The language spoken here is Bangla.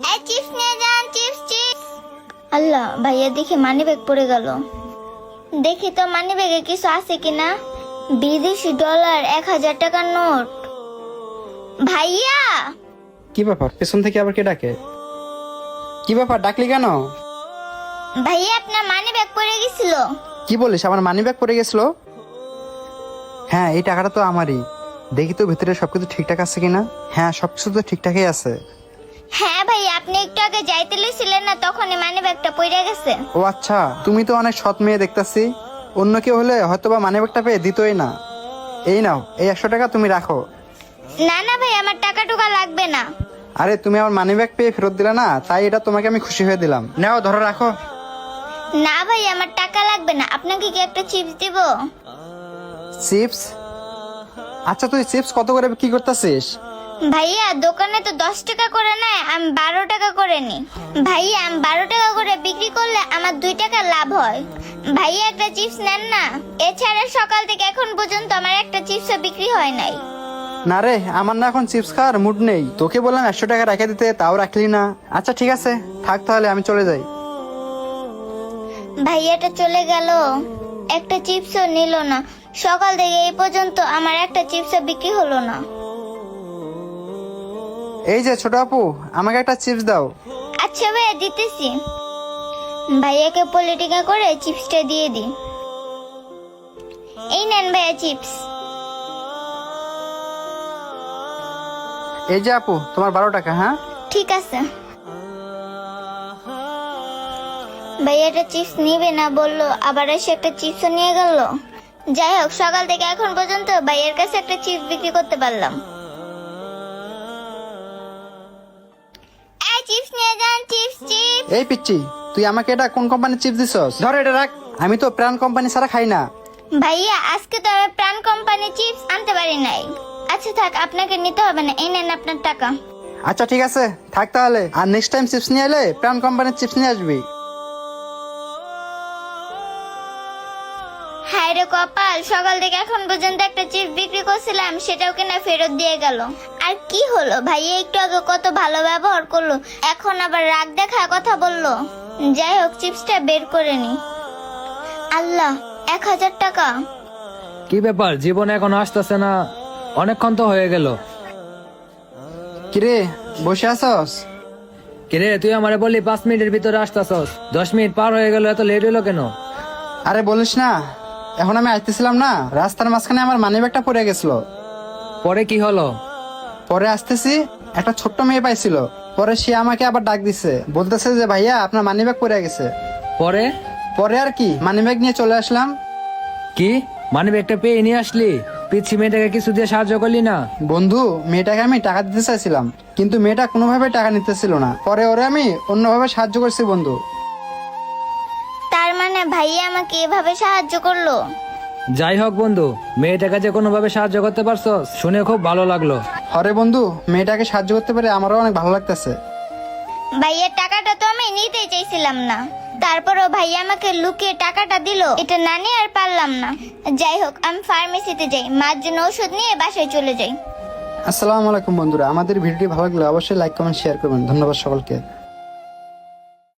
এই চিপস নিয়ে যান চিপস চিপস। আল্লাহ ভাইয়া দেখি মানি ব্যাগ পড়ে গেল। দেখি তো মানি ব্যাগে কিছু আছে কিনা? বিদেশি ডলার এক হাজার টাকার নোট। ভাইয়া! কি ব্যাপার? পেছন থেকে আবার কে ডাকে? কি ব্যাপার ডাকলি কেন? ভাইয়া আপনার মানি ব্যাগ পড়ে গেছিল। কি বলিস আমার মানি ব্যাগ পড়ে গেছিল? হ্যাঁ এই টাকাটা তো আমারই। দেখি তো ভিতরে সবকিছু ঠিকঠাক আছে কিনা? হ্যাঁ সবকিছু তো ঠিকঠাকই আছে। হ্যাঁ ভাই আপনি একটু আগে যাইতে ছিলেন না তখনই মানি ব্যাগটা পড়ে গেছে। ও আচ্ছা তুমি তো অনেক সৎ মেয়ে দেখতাছি। অন্য কেউ হলে হয়তো বা মানি ব্যাগটা পেয়ে দিতই না। এই নাও এই একশো টাকা তুমি রাখো। না না ভাই আমার টাকা টুকা লাগবে না। আরে তুমি আমার মানি ব্যাগ পেয়ে ফেরত দিলে না তাই এটা তোমাকে আমি খুশি হয়ে দিলাম। নাও ধরো রাখো। না ভাই আমার টাকা লাগবে না। আপনাকে কি একটা চিপস দিব? চিপস? আচ্ছা তুই চিপস কত করে কি করতেছিস? ভাইয়া দোকানে তো দশ টাকা করে নেয় আমি বারো টাকা করে নি ভাইয়া আমি বারো টাকা করে বিক্রি করলে আমার দুই টাকা লাভ হয়। ভাইয়া একটা চিপস নেন না? এছাড়া সকাল থেকে এখন পর্যন্ত আমার একটা চিপসও বিক্রি হয় নাই। না রে আমার না এখন চিপস খাওয়ার মুড নেই। তোকে বললাম একশো টাকা রেখে দিতে তাও রাখলি না। আচ্ছা ঠিক আছে। থাক তাহলে আমি চলে যাই। ভাইয়াটা চলে গেল। একটা চিপসও নিল না। সকাল থেকে এই পর্যন্ত আমার একটা চিপসও বিক্রি হলো না। এই যে ছোট আপু আমাকে একটা চিপস দাও। আচ্ছা ভাইয়া দিতেছি। ভাইয়াকে পলিটিকা করে চিপসটা দিয়ে দি এই নেন ভাইয়া চিপস এই যে আপু তোমার বারো টাকা হ্যাঁ? ঠিক আছে। ভাইয়াটা চিপস নিবে না বলল আবার এসে একটা চিপসও নিয়ে গেল। যাই হোক সকাল থেকে এখন পর্যন্ত ভাইয়ের কাছে একটা চিপস বিক্রি করতে পারলাম। চিপস নিয়ে যান চিপস চিপস। এই পিচ্ছি তুই আমাকে এটা কোন কোম্পানির চিপস দিছস? ধর এটা রাখ। আমি তো প্রাণ কোম্পানি ছাড়া খাই না। ভাইয়া আজকে তো আমি প্রাণ কোম্পানি চিপস আনতে পারি নাই। আচ্ছা থাক আপনাকে নিতে হবে না এই নেন আপনার টাকা। আচ্ছা ঠিক আছে থাক তাহলে। আর নেক্সট টাইম চিপস নিয়ে এলে প্রাণ কোম্পানির চিপস নিয়ে আসবি। হায় রে কপাল সকাল থেকে এখন পর্যন্ত একটা চিপস বিক্রি করছিলাম সেটাও কিনা ফেরত দিয়ে গেল। আর কি হলো? ভাইয়া একটু আগে কত ভালো ব্যবহার করল এখন আবার রাগ দেখা কথা বলল। যাই হোক চিপসটা বের করে নি। আল্লাহ এক হাজার টাকা। কি ব্যাপার? জীবন এখন আসতেছে না। অনেকক্ষণ তো হয়ে গেল। কিরে বসে আছস? কিরে তুই আমারে বললি পাঁচ মিনিটের ভিতরে আসতেছস। দশ মিনিট পার হয়ে গেল এত লেট হলো কেন? আরে বলিস না এখন আমি আসতেছিলাম না রাস্তার মাঝখানে আমার মানি ব্যাগটা পড়ে গেছিল। পরে কি হলো? পরে আসতেছি একটা ছোট্ট মেয়ে পাইছিল। পরে সে আমাকে আবার ডাক দিছে। বলতেছে যে ভাইয়া আপনার মানি ব্যাগ পড়ে গেছে। পরে? পরে আর কি মানি ব্যাগ নিয়ে চলে আসলাম। কি? মানে একটা পেয়ে নিয়ে আসলি? পিচ্ছি মেয়েটাকে কিছু দিয়ে সাহায্য করলি না? বন্ধু মেয়েটাকে আমি টাকা দিতে চাইছিলাম কিন্তু মেয়েটা কোনোভাবে টাকা নিতেছিল না। পরে ওরে আমি অন্যভাবে সাহায্য করছি বন্ধু। তার মানে ভাইয়া আমাকে এভাবে সাহায্য করল? যাই হোক বন্ধু মেয়েটাকে যে কোনোভাবে সাহায্য করতে পারছ শুনে খুব ভালো লাগল। হরে বন্ধু মেয়েটাকে সাহায্য করতে পারে আমারও অনেক ভালো লাগতেছে। ভাইয়ের টাকাটা তো আমি নিতে চাইছিলাম না। তারপরও ভাই আমাকে লুকিয়ে টাকাটা দিল এটা না নিয়ে আর পারলাম না। যাই হোক আমি ফার্মেসিতে যাই মার জন্য ওষুধ নিয়ে বাসায় চলে যাই। আসসালামু আলাইকুম বন্ধুরা আমাদের ভিডিওটি ভালো লাগলে অবশ্যই লাইক কমেন্ট শেয়ার করবেন। ধন্যবাদ সকলকে।